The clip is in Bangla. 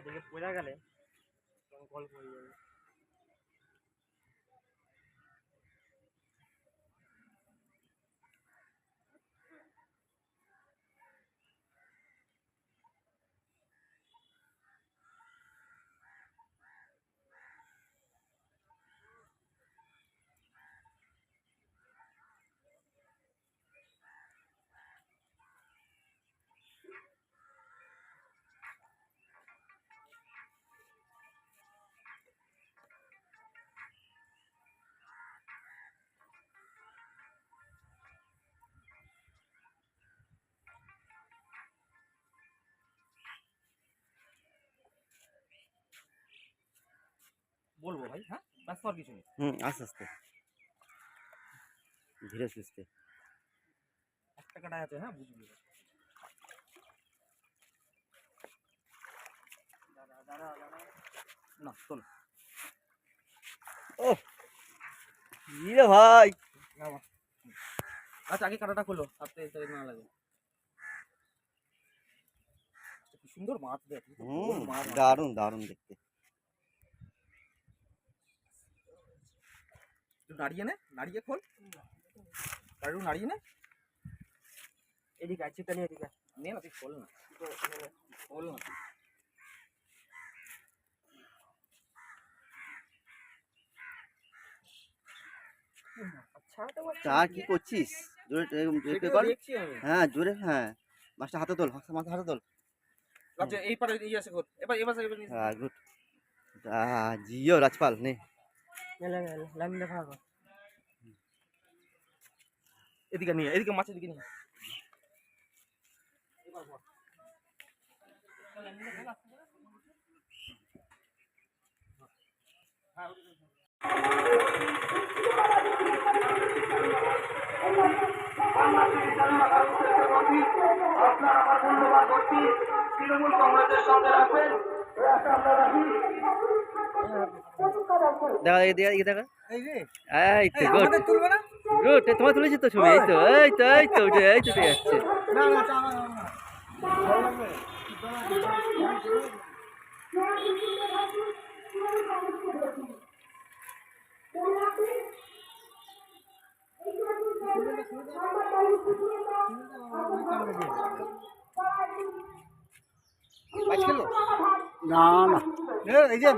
এদিকে পড়ে গেলে জঙ্গল হয়ে যাবে বলব ভাই হ্যাঁ? ব্যস্ত আর কিছু নেই। হুম আস্তে আস্তে। ধীরে সুস্থে। একটা কাটায় আছে হ্যাঁ বুঝবি দাঁড়া না শোন। ইয়ে ভাই? আচ্ছা আগে কাটাটা খোলো এটা না লাগে। সুন্দর মাছ দেখ দারুণ দারুণ দেখতে। একটু নাড়িয়ে নে নাড়িয়ে খোল। আর একটু নাড়িয়ে নে। এদিকে আছে তাহলে এদিকে। নে না তুই খোল না। খোল না। চা কি করছিস? জোরে এরকম জোরে কর। হ্যাঁ জোরে হ্যাঁ। মাছটা হাতে তোল মাছটা হাতে তোল। আচ্ছা এই পারে আছে খোল। এবার এবার এবার হ্যাঁ গুড। জিও রাজপাল নে। লাইন দেখা হবে এদিকে নিয়ে এদিকে মাছের দিকে নিয়ে এবার বল। হ্যাঁ, ওদিকে। দেখা এদিকে এদিকে দেখা এই তো গুড গুড তোমার তুলেছি তো ছবি এই তো এই তো এই তো উঠে এই তো উঠে যাচ্ছে। না না এই যে